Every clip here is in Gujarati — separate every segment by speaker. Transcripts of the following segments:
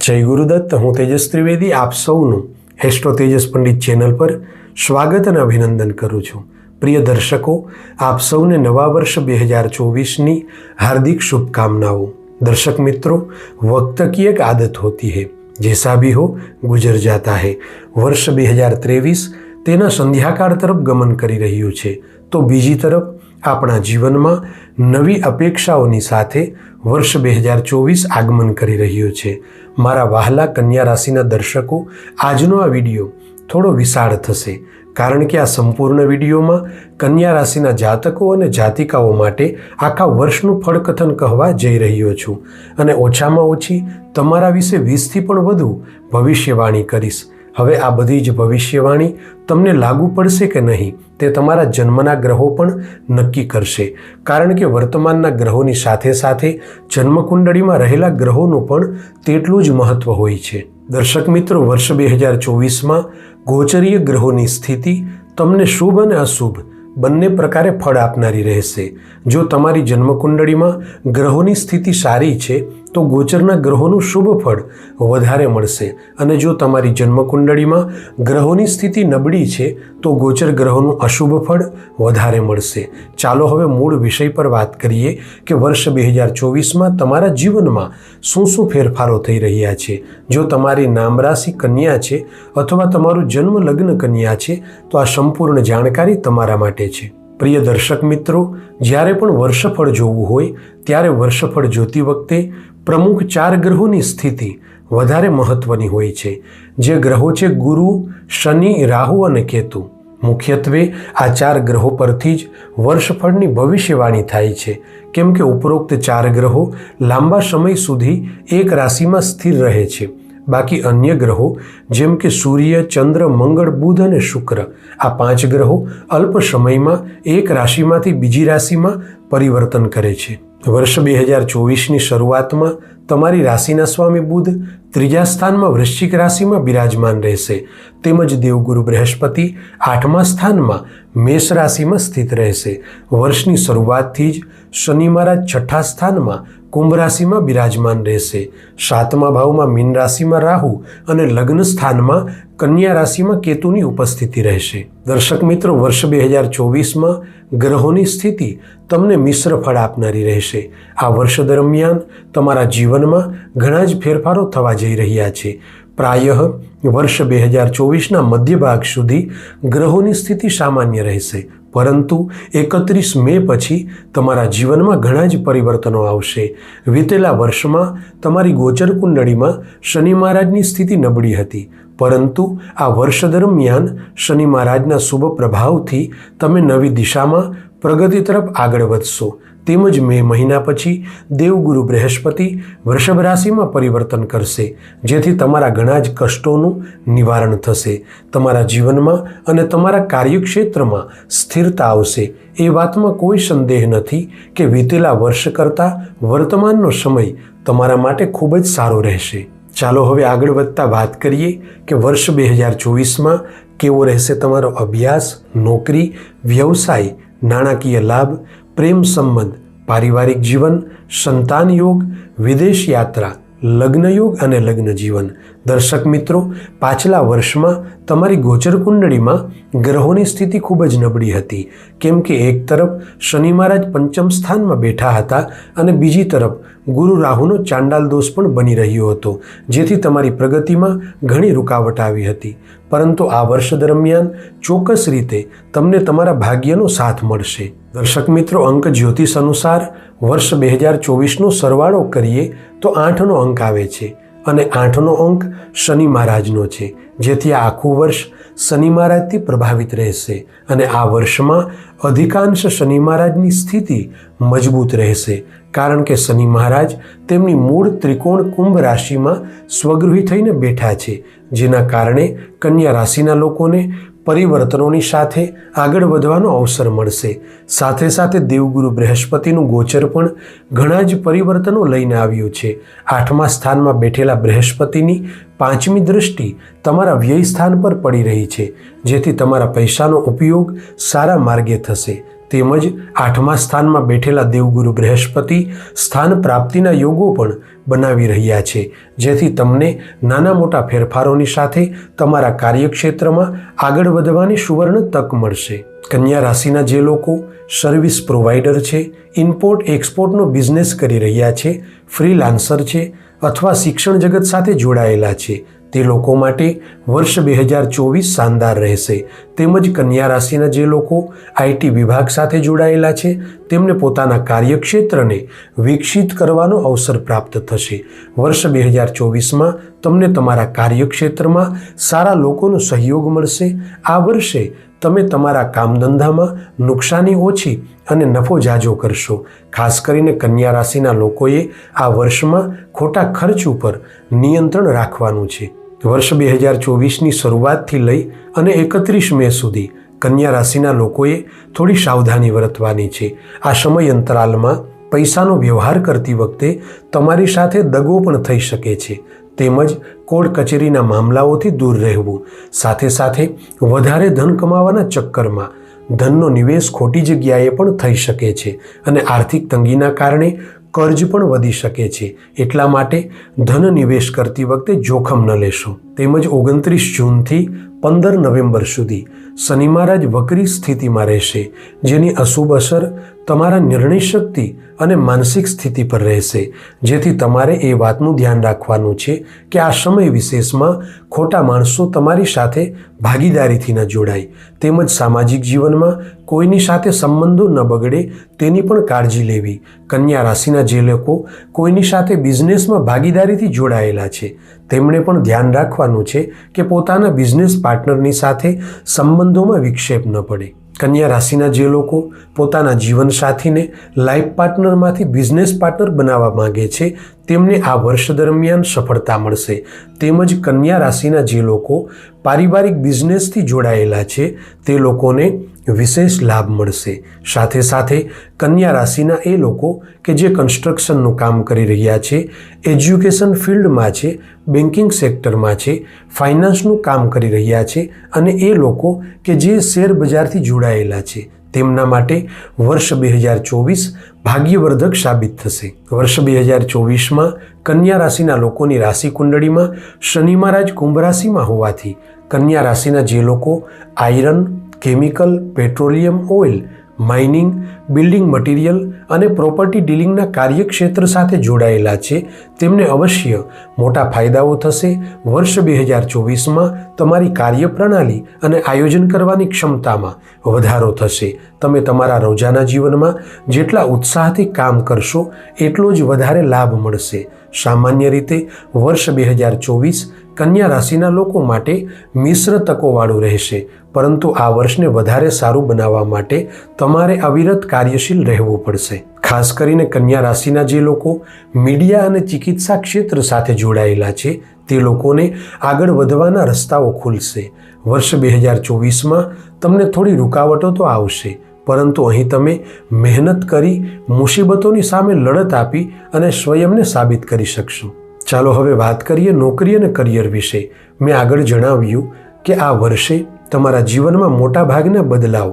Speaker 1: જય ગુરુદત્ત હું તેજસ ત્રિવેદી આપ સૌનું એસ્ટ્રો તેજસ પંડિત ચેનલ પર સ્વાગત અને અભિનંદન કરું છું પ્રિય દર્શકો આપ સૌને નવા વર્ષ બે હજાર ચોવીસની હાર્દિક શુભકામનાઓ દર્શક મિત્રો वक्त की एक आदत होती है जैसा भी हो गुजर जाता है વર્ષ બે હજાર ત્રેવીસ તેના સંધ્યાકાળ તરફ ગમન કરી રહ્યું છે. તો બીજી તરફ, આપણા જીવનમાં નવી અપેક્ષાઓની સાથે વર્ષ બે હજાર ચોવીસ આગમન કરી રહ્યું છે. મારા વહાલા કન્યા રાશિના દર્શકો, આજનો આ વીડિયો થોડો વિશાળ થશે, કારણ કે આ સંપૂર્ણ વિડીયોમાં કન્યા રાશિના જાતકો અને જાતિકાઓ માટે આખા વર્ષનું ફળકથન કહેવા જઈ રહ્યો છું. અને ઓછામાં ઓછી તમારા વિશે વીસથી પણ વધુ ભવિષ્યવાણી કરીશ. હવે આ બધી જ ભવિષ્યવાણી તમને લાગુ પડશે કે નહીં તે તમારા જન્મના ગ્રહો પણ નક્કી કરશે. કારણ કે વર્તમાનના ગ્રહોની સાથે સાથે જન્મકુંડળીમાં રહેલા ગ્રહોનું પણ તેટલું જ મહત્વ હોય છે. દર્શક મિત્રો, વર્ષ બે હજાર ચોવીસમાં ગોચરીય ગ્રહોની સ્થિતિ તમને શુભ અને અશુભ બંને પ્રકારે ફળ આપનારી રહેશે. જો તમારી જન્મકુંડળીમાં ગ્રહોની સ્થિતિ સારી છે તો ગોચરના ગ્રહોનું શુભ ફળ વધારે મળશે. અને જો તમારી જન્મકુંડળીમાં ગ્રહોની સ્થિતિ નબળી છે, તો ગોચર ગ્રહોનું અશુભ ફળ વધારે મળશે. ચાલો હવે મૂળ વિષય પર વાત કરીએ કે વર્ષ બે હજાર ચોવીસમાં તમારા જીવનમાં શું શું ફેરફારો થઈ રહ્યા છે. જો તમારી નામ રાશિ કન્યા છે અથવા તમારું જન્મ લગ્ન કન્યા છે, તો આ સંપૂર્ણ જાણકારી તમારા માટે છે. પ્રિય દર્શક મિત્રો, જ્યારે પણ વર્ષફળ જોવું હોય, ત્યારે વર્ષફળ જોતી વખતે પ્રમુખ ચાર ગ્રહોની સ્થિતિ વધારે મહત્વની હોય છે. જે ગ્રહો છે ગુરુ, શનિ, રાહુ અને કેતુ. મુખ્યત્વે આ ચાર ગ્રહો પરથી જ વર્ષફળની ભવિષ્યવાણી થાય છે. કેમ કે ઉપરોક્ત ચાર ગ્રહો લાંબા સમય સુધી એક રાશિમાં સ્થિર રહે છે. બાકી અન્ય ગ્રહો, જેમ કે સૂર્ય, ચંદ્ર, મંગળ, બુધ અને શુક્ર, આ પાંચ ગ્રહો અલ્પ સમયમાં એક રાશિમાંથી બીજી રાશિમાં પરિવર્તન કરે છે. વર્ષ બે હજાર ચોવીસની શરૂઆતમાં તમારી રાશિના સ્વામી બુધ ત્રીજા સ્થાનમાં વૃશ્ચિક રાશિમાં બિરાજમાન રહેશે. તેમજ દેવગુરુ બૃહસ્પતિ આઠમા સ્થાનમાં મેષ રાશિમાં સ્થિત રહેશે. વર્ષની શરૂઆતથી જ શનિ મહારાજ છઠ્ઠા સ્થાનમાં કુંભ રાશિમાં બિરાજમાન રહેશે. સાતમા ભાવમાં મીન રાશિમાં રાહુ અને લગ્ન સ્થાનમાં કન્યા રાશિમાં કેતુની ઉપસ્થિતિ રહેશે. દર્શક મિત્રો, વર્ષ બે હજાર ચોવીસમાં ગ્રહોની સ્થિતિ તમને મિશ્ર ફળ આપનારી રહેશે. આ વર્ષ દરમિયાન તમારા જીવનમાં ઘણા જ ફેરફારો થવા જઈ રહ્યા છે. પ્રાયઃ વર્ષ બે હજાર ચોવીસના મધ્ય ભાગ સુધી ગ્રહોની સ્થિતિ સામાન્ય રહેશે. પરંતુ એકત્રીસ મે પછી તમારા જીવનમાં ઘણા જ પરિવર્તનો આવશે. વીતેલા વર્ષમાં તમારી ગોચર કુંડળીમાં શનિ મહારાજની સ્થિતિ નબળી હતી. પરંતુ આ વર્ષ દરમિયાન શનિ મહારાજના શુભ પ્રભાવથી તમે નવી દિશામાં પ્રગતિ તરફ આગળ વધશો. તેમજ મે મહિના પછી દેવગુરુ બૃહસ્પતિ વૃષભ રાશિમાં પરિવર્તન કરશે, જેથી તમારા ઘણા જ કષ્ટોનું નિવારણ થશે, તમારા જીવનમાં અને તમારા કાર્યક્ષેત્રમાં સ્થિરતા આવશે. એ વાતમાં કોઈ સંદેહ નથી કે વીતેલા વર્ષ કરતાં વર્તમાનનો સમય તમારા માટે ખૂબ જ સારો રહેશે. ચાલો હવે આગળ વધતા વાત કરીએ કે વર્ષ બે હજાર ચોવીસમાં કેવો રહેશે તમારો અભ્યાસ, નોકરી, વ્યવસાય, નાણાકીય લાભ પ્રેમ સંબંધ, પારિવારિક જીવન, સંતાન યોગ, વિદેશ યાત્રા, લગ્ન યોગ અને લગ્ન જીવન. દર્શક મિત્રો, પાછલા વર્ષમાં તમારી ગોચર કુંડળીમાં ગ્રહોની સ્થિતિ ખૂબ જ નબળી હતી. કેમ કે એક તરફ શનિ મહારાજ પંચમ સ્થાનમાં બેઠા હતા અને બીજી તરફ ગુરુ રાહુનો ચાંડાલ દોષ પણ બની રહ્યો હતો, જેથી તમારી પ્રગતિમાં ઘણી રૂકાવટ આવી હતી. પરંતુ આ વર્ષ દરમિયાન ચોક્કસ રીતે તમને તમારા ભાગ્યનો સાથ મળશે. દર્શક મિત્રો, અંક જ્યોતિષ અનુસાર વર્ષ બે હજાર ચોવીસનો સરવાળો કરીએ તો આઠનો અંક આવે છે. અને આઠનો અંક શનિ મહારાજનો છે, જેથી આ આખું વર્ષ શનિ મહારાજથી પ્રભાવિત રહેશે અને આ વર્ષમાં અધિકાંશ શનિ મહારાજની સ્થિતિ મજબૂત રહેશે, કારણ કે શનિ મહારાજ તેમની મૂળ ત્રિકોણ કુંભ રાશિમાં સ્વગૃહી થઈને બેઠા છે, જેના કારણે કન્યા રાશિના લોકોને પરિવર્તનોની સાથે આગળ વધવાનો અવસર મળશે. સાથે સાથે દેવગુરુ બૃહસ્પતિનું ગોચર પણ ઘણા જ પરિવર્તનો લઈને આવ્યું છે. આઠમા સ્થાનમાં બેઠેલા બૃહસ્પતિની પાંચમી દૃષ્ટિ તમારા વ્યય સ્થાન પર પડી રહી છે, જેથી તમારા પૈસાનો ઉપયોગ સારા માર્ગે થશે. તેમજ આઠમા સ્થાનમાં બેઠેલા દેવગુરુ બૃહસ્પતિ સ્થાન પ્રાપ્તિના યોગો પણ બનાવી રહ્યા છે. જેથી તમને નાના મોટા ફેરફારોની સાથે તમારા કાર્યક્ષેત્રમાં આગળ વધવાની સુવર્ણ તક મળશે. કન્યા રાશિના જે લોકો સર્વિસ પ્રોવાઈડર છે ઇમ્પોર્ટ એક્સપોર્ટનો બિઝનેસ કરી રહ્યા છે ફ્રીલાન્સર છે, અથવા શિક્ષણ જગત સાથે જોડાયેલા છે તે લોકો માટે વર્ષ બે હજાર ચોવીસ શાનદાર રહેશે. તેમજ કન્યા રાશિના જે લોકો આઈટી વિભાગ સાથે જોડાયેલા છે તેમને પોતાના કાર્યક્ષેત્રને વિકસિત કરવાનો અવસર પ્રાપ્ત થશે. વર્ષ બે હજાર ચોવીસમાં તમને તમારા કાર્યક્ષેત્રમાં સારા લોકોનો સહયોગ મળશે. આ વર્ષે તમે તમારા કામધંધામાં નુકસાની ઓછી અને નફો જાજો કરશો. ખાસ કરીને કન્યા રાશિના લોકોએ આ વર્ષમાં ખોટા ખર્ચ ઉપર નિયંત્રણ રાખવાનું છે. વર્ષ બે હજાર ચોવીસની શરૂઆતથી લઈ અને એકત્રીસ મે સુધી કન્યા રાશિના લોકોએ થોડી સાવધાની વર્તવાની છે. આ સમય અંતરાલમાં પૈસાનો વ્યવહાર કરતી વખતે તમારી સાથે દગો પણ થઈ શકે છે. તેમજ કોર્ટ કચેરીના મામલાઓથી દૂર રહેવું. સાથે સાથે વધારે ધન કમાવાના ચક્કરમાં ધનનો નિવેશ ખોટી જગ્યાએ પણ થઈ શકે છે અને આર્થિક તંગીના કારણે કર્જ પણ વધી શકે છે. એટલા માટે ધન નિવેશ કરતી વખતે જોખમ ન લેશો. તેમજ ઓગણત્રીસ જૂનથી પંદર નવેમ્બર સુધી શનિ મહારાજ વક્રી સ્થિતિમાં રહેશે જેની અશુભ અસર તમારા નિર્ણય શક્તિ અને માનસિક સ્થિતિ પર રહેશે. જેથી તમારે એ વાતનું ધ્યાન રાખવાનું છે કે આ સમય વિશેષમાં ખોટા માણસો તમારી સાથે ભાગીદારીથી ન જોડાય. તેમજ સામાજિક જીવનમાં કોઈની સાથે સંબંધો ન બગડે તેની પણ કાળજી લેવી. કન્યા રાશિના જે લોકો કોઈની સાથે બિઝનેસમાં ભાગીદારીથી જોડાયેલા છે, તેમણે પણ ધ્યાન રાખવાનું છે કે પોતાના બિઝનેસ પાર્ટનરની સાથે સંબંધોમાં વિક્ષેપ ન પડે. કન્યા રાશિના જે લોકો પોતાના જીવનસાથીને લાઈફ પાર્ટનરમાંથી બિઝનેસ પાર્ટનર બનાવવા માગે છે, તેમને આ વર્ષ દરમિયાન સફળતા મળશે. તેમજ કન્યા રાશિના જે લોકો પારિવારિક બિઝનેસથી જોડાયેલા છે, તે લોકોને વિશેષ લાભ મળશે. સાથે સાથે કન્યા રાશિના એ લોકો કે જે કન્સ્ટ્રક્શનનું કામ કરી રહ્યા છે એજ્યુકેશન ફિલ્ડમાં છે બેન્કિંગ સેક્ટરમાં છે ફાઇનાન્સનું કામ કરી રહ્યા છે અને એ લોકો કે જે શેર બજારથી જોડાયેલા છે, તેમના માટે વર્ષ બે હજાર ચોવીસ ભાગ્યવર્ધક સાબિત થશે. વર્ષ બે હજાર ચોવીસમાં કન્યા રાશિના લોકોની રાશિ કુંડળીમાં શનિ મહારાજ કુંભ રાશિમાં હોવાથી કન્યા રાશિના જે લોકો iron chemical petroleum oil mining building material અને પ્રોપર્ટી ડીલિંગના કાર્યક્ષેત્ર સાથે જોડાયેલા છે. તેમને અવશ્ય મોટા ફાયદાઓ થશે. વર્ષ બે હજાર ચોવીસમાં તમારી કાર્યપ્રણાલી અને આયોજન કરવાની ક્ષમતામાં વધારો થશે. તમે તમારા રોજાના જીવનમાં જેટલા ઉત્સાહથી કામ કરશો, એટલો જ વધારે લાભ મળશે. સામાન્ય રીતે વર્ષ બે હજાર ચોવીસ કન્યા રાશિના લોકો માટે મિશ્ર તકોવાળું રહેશે. પરંતુ આ વર્ષને વધારે સારું બનાવવા માટે તમારે અવિરત કાર્યશીલ રહેવું પડશે. ખાસ કરીને કન્યા રાશિના જે લોકો મીડિયા અને ચિકિત્સા ક્ષેત્ર સાથે જોડાયેલા છે, તે લોકોને આગળ વધવાના રસ્તાઓ ખુલશે. વર્ષ બે હજાર ચોવીસમાં તમને થોડી રૂકાવટો તો આવશે, પરંતુ અહીં તમે મહેનત કરી, મુસીબતોની સામે લડત આપી અને સ્વયંને સાબિત કરી શકશો. ચાલો હવે વાત કરીએ નોકરી અને કરિયર વિશે. મેં આગળ જણાવ્યું કે આ વર્ષે તમારા જીવનમાં મોટાભાગના બદલાવ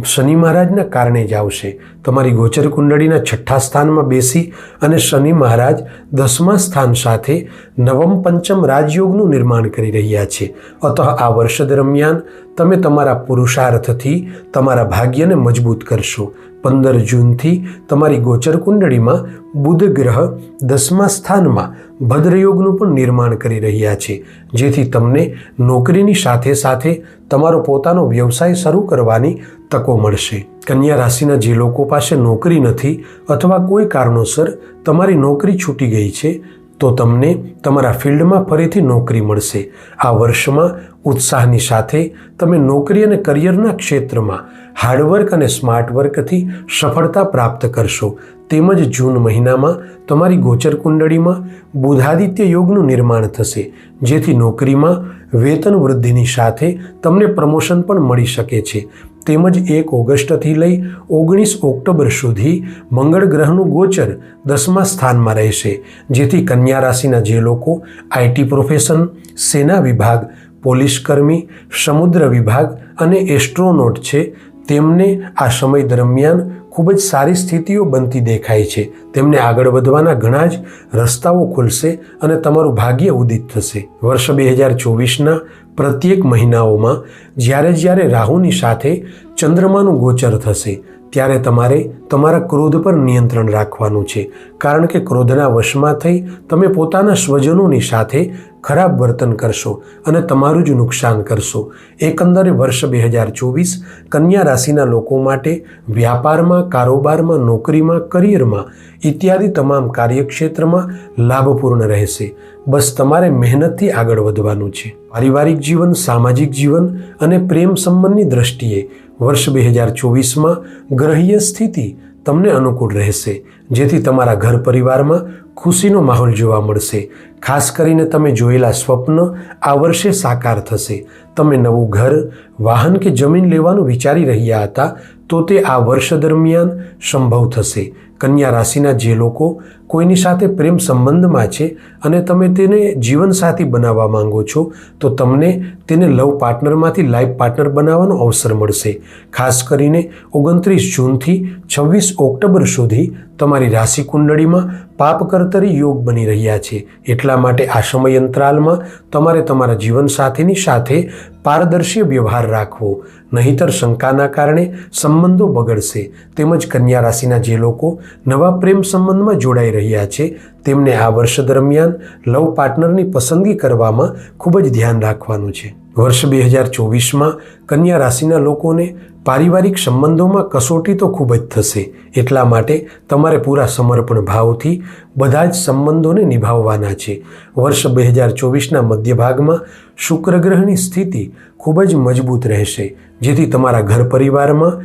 Speaker 1: શનિ મહારાજના કારણે જ આવશે. તમારી ગોચર કુંડળીના છઠ્ઠા સ્થાનમાં બેસી અને શનિ મહારાજ દસમા સ્થાન સાથે નવમ પંચમ રાજયોગનું નિર્માણ કરી રહ્યા છે. અતઃ આ વર્ષ દરમિયાન તમે તમારા પુરુષાર્થથી તમારા ભાગ્યને મજબૂત કરશો. પંદર જૂનથી તમારી ગોચર કુંડળીમાં બુધ ગ્રહ દસમા સ્થાનમાં ભદ્રયોગનું પણ નિર્માણ કરી રહ્યા છે. જેથી તમને નોકરીની સાથે સાથે તમારો પોતાનો વ્યવસાય શરૂ કરવાની તકો મળશે. કન્યા રાશિના જે લોકો પાસે નોકરી નથી અથવા કોઈ કારણોસર તમારી નોકરી છૂટી ગઈ છે, તો તમને તમારા ફિલ્ડમાં ફરીથી નોકરી મળશે. આ વર્ષમાં ઉત્સાહની સાથે તમે નોકરી અને કરિયરના ક્ષેત્રમાં હાર્ડવર્ક અને સ્માર્ટ વર્કથી સફળતા પ્રાપ્ત કરશો. તેમજ જૂન મહિનામાં તમારી ગોચર કુંડળીમાં બુધાદિત્ય યોગનું નિર્માણ થશે, જેથી નોકરીમાં વેતન વૃદ્ધિની સાથે તમને પ્રમોશન પણ મળી શકે છે. તેમજ એક ઓગસ્ટથી લઈ ઓગણીસ ઓક્ટોબર સુધી મંગળ ગ્રહનું ગોચર દસમા સ્થાનમાં રહેશે, જેથી કન્યા રાશિના જે લોકો આઈટી પ્રોફેશન, સેના વિભાગ, પોલીસ કર્મી, સમુદ્ર વિભાગ અને એસ્ટ્રોનોટ છે, તેમને આ સમય દરમિયાન ખૂબ જ સારી સ્થિતિઓ બનતી દેખાય છે. તેમને આગળ વધવાના ઘણા જ રસ્તાઓ ખુલશે અને તમારું ભાગ્ય ઉદિત થશે. વર્ષ બે હજાર ચોવીસના પ્રત્યેક મહિનાઓમાં જ્યારે જ્યારે રાહુની સાથે ચંદ્રમાનું ગોચર થશે, ત્યારે તમારે તમારા ક્રોધ પર નિયંત્રણ રાખવાનું છે. કારણ કે ક્રોધના વશમાં થઈ તમે પોતાના સ્વજનોની સાથે ખરાબ વર્તન કરશો અને તમારું જ નુકસાન કરશો. એકંદરે વર્ષ બે હજાર ચોવીસ કન્યા રાશિના લોકો માટે વ્યાપારમાં, કારોબારમાં, નોકરીમાં, કરિયરમાં ઇત્યાદિ તમામ કાર્યક્ષેત્રમાં લાભપૂર્ણ રહેશે. બસ તમારે મહેનતથી આગળ વધવાનું છે. પારિવારિક જીવન, સામાજિક જીવન અને પ્રેમ સંબંધની દ્રષ્ટિએ વર્ષ બે હજાર ચોવીસમાં ગ્રહીય સ્થિતિ તમને અનુકૂળ રહેશે, જેથી તમારા ઘર પરિવારમાં ખુશીનો માહોલ જોવા મળશે. ખાસ કરીને તમે જોયેલા સ્વપ્ન આ વર્ષે સાકાર થશે. તમે નવું ઘર, વાહન કે જમીન લેવાનું વિચારી રહ્યા હતા, તો તે આ વર્ષ દરમિયાન સંભવ થશે. કન્યા રાશિના જે લોકો કોઈની સાથે પ્રેમ સંબંધમાં છે અને તમે તેને જીવનસાથી બનાવવા માંગો છો, તો તમને તેને લવ પાર્ટનરમાંથી લાઈફ પાર્ટનર બનાવવાનો અવસર મળશે. ખાસ કરીને ઓગણત્રીસ જૂનથી છવ્વીસ ઓક્ટોબર સુધી તમારી રાશિ કુંડળીમાં પાપ કરતરી યોગ બની રહ્યા છે. એટલા માટે આ સમય અંતરાલમાં તમારે તમારા જીવનસાથીની સાથે પારદર્શી વ્યવહાર રાખવો. નહીતર શંકાના કારણે સંબંધો બગડશે. તેમજ કન્યા રાશિના જે લોકો નવા પ્રેમ સંબંધમાં જોડાઈ રહ્યા છે, તેમને આ વર્ષ દરમિયાન લવ પાર્ટનરની પસંદગી કરવામાં ખૂબ જ ધ્યાન રાખવાનું છે. વર્ષ બે હજાર ચોવીસમાં કન્યા રાશિના લોકોને પારિવારિક સંબંધોમાં કસોટી તો ખૂબ જ થશે, એટલા માટે તમારે પૂરા સમર્પણ ભાવથી બધા જ સંબંધોને નિભાવવાના છે. વર્ષ બે હજાર ચોવીસના મધ્યભાગમાં શુક્ર ગ્રહની સ્થિતિ ખૂબ જ મજબૂત રહેશે, જેથી તમારા ઘર પરિવારમાં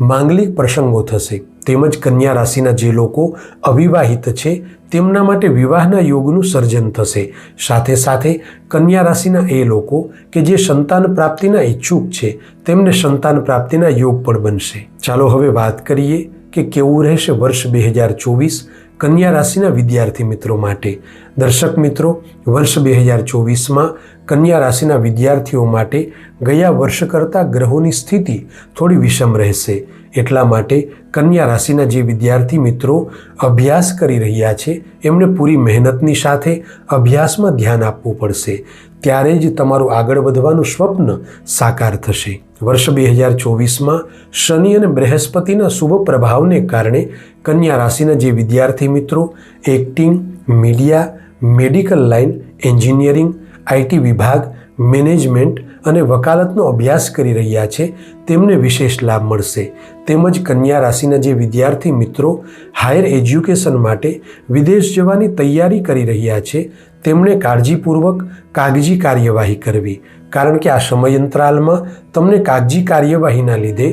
Speaker 1: માંગલિક પ્રસંગો થશે. તેમજ કન્યા રાશિના જે લોકો અવિવાહિત છે, તેમના માટે વિવાહના યોગનું સર્જન થશે. સાથે સાથે કન્યા રાશિના એ લોકો કે જે સંતાન પ્રાપ્તિના ઈચ્છુક છે, તેમને સંતાન પ્રાપ્તિના યોગ પણ બનશે. ચાલો હવે વાત કરીએ કે કેવું રહેશે વર્ષ બે હજાર ચોવીસ કન્યા રાશિના વિદ્યાર્થી મિત્રો માટે. દર્શક મિત્રો, વર્ષ બે હજાર ચોવીસમાં કન્યા રાશિના વિદ્યાર્થીઓ માટે ગયા વર્ષ કરતાં ગ્રહોની સ્થિતિ થોડી વિષમ રહેશે. એટલા માટે કન્યા રાશિના જે વિદ્યાર્થી મિત્રો અભ્યાસ કરી રહ્યા છે એમણે પૂરી મહેનતની સાથે અભ્યાસમાં ધ્યાન આપવું પડશે. ત્યારે જ તમારું આગળ વધવાનું સ્વપ્ન સાકાર થશે. વર્ષ બે હજાર ચોવીસમાં શનિ અને બૃહસ્પતિના શુભ પ્રભાવને કારણે કન્યા રાશિના જે વિદ્યાર્થી મિત્રો acting media, medical line, engineering IT વિભાગ, મેનેજમેન્ટ અને વકાલતનો અભ્યાસ કરી રહ્યા છે, તેમને વિશેષ લાભ મળશે. તેમજ કન્યા રાશિના જે વિદ્યાર્થી મિત્રો, હાયર એજ્યુકેશન માટે વિદેશ જવાની તૈયારી કરી રહ્યા છે તેમણે કાળજીપૂર્વક કાગજી કાર્યવાહી કરવી. કારણ કે આ સમયંતરાલમાં તમને કાગજી કાર્યવાહીના લીધે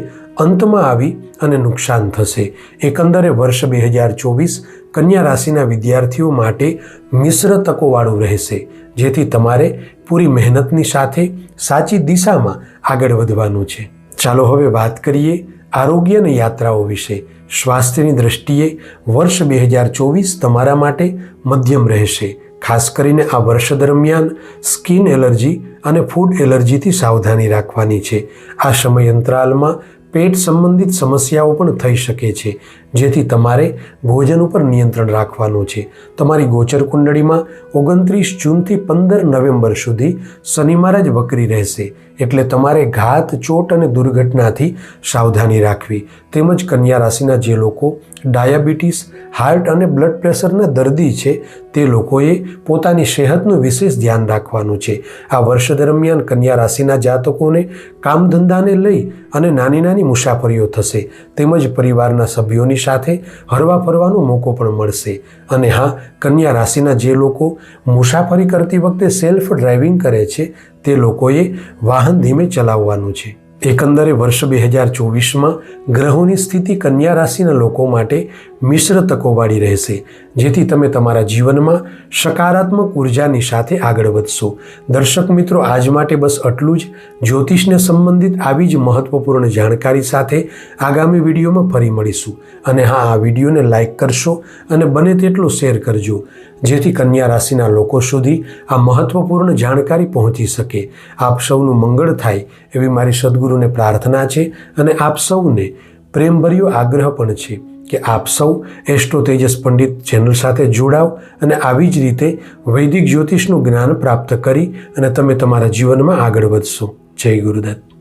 Speaker 1: અંતમાં આવી અને નુકસાન થશે. એકંદરે વર્ષ બે હજાર ચોવીસ કન્યા રાશિના વિદ્યાર્થીઓ માટે મિશ્ર તકોવાળું રહેશે, જેથી તમારે પૂરી મહેનતની સાથે સાચી દિશામાં આગળ વધવાનું છે. ચાલો હવે વાત કરીએ આરોગ્ય અને યાત્રાઓ વિશે. સ્વાસ્થ્યની દ્રષ્ટિએ વર્ષ બે હજાર ચોવીસ તમારા માટે મધ્યમ રહેશે. ખાસ કરીને આ વર્ષ દરમિયાન સ્કિન એલર્જી અને ફૂડ એલર્જીથી સાવધાની રાખવાની છે. આ સમય અંતરાલમાં પેટ સંબંધિત સમસ્યાઓ પણ થઈ શકે છે. જેથી તમારે ભોજન ઉપર નિયંત્રણ રાખવાનું છે. તમારી ગોચર કુંડળીમાં ઓગણત્રીસ જૂનથી પંદર નવેમ્બર સુધી શનિ જ વકરી રહેશે. એટલે તમારે ઘાત, ચોટ અને દુર્ઘટનાથી સાવધાની રાખવી. તેમજ કન્યા રાશિના જે લોકો ડાયાબિટીસ, હાર્ટ અને બ્લડ પ્રેશરના દર્દી છે, તે લોકોએ પોતાની સેહતનું વિશેષ ધ્યાન રાખવાનું છે. આ વર્ષ દરમિયાન કન્યા રાશિના જાતકોને કામ ધંધાને લઈ અને નાની નાની મુસાફરીઓ થશે. તેમજ પરિવારના સભ્યોની સાથે હરવા ફરવાનો મોકો પણ મળશે. અને હા, કન્યા રાશિના જે લોકો મુસાફરી કરતી વખતે સેલ્ફ ડ્રાઇવિંગ કરે છે, તે લોકોએ વાહન ધીમે ચલાવવાનું છે. એકંદરે વર્ષ બે હજાર ચોવીસમાં ગ્રહોની સ્થિતિ કન્યા રાશિના લોકો માટે મિશ્ર તકોવાળી રહેશે. જેથી તમે તમારા જીવનમાં સકારાત્મક ઉર્જાની સાથે આગળ વધશો. દર્શક મિત્રો, આજ માટે બસ આટલું જ. જ્યોતિષને સંબંધિત આવી જ મહત્વપૂર્ણ જાણકારી સાથે આગામી વિડીયોમાં ફરી મળીશું. અને હા, આ વિડીયોને લાઇક કરશો અને બને તેટલો શેર કરજો, જેથી કન્યા રાશિના લોકો સુધી આ મહત્વપૂર્ણ જાણકારી પહોંચી શકે. આપ સૌનું મંગળ થાય એવી મારી સદગુરુને પ્રાર્થના છે અને આપ સૌને પ્રેમભર્યો આગ્રહ પણ છે. કે આપ સૌ એસ્ટ્રો તેજસ પંડિત ચેનલ સાથે જોડાવ અને આવી જ રીતે વૈદિક જ્યોતિષનું જ્ઞાન પ્રાપ્ત કરી અને તમે તમારા જીવનમાં આગળ વધશો. જય ગુરુદત્ત.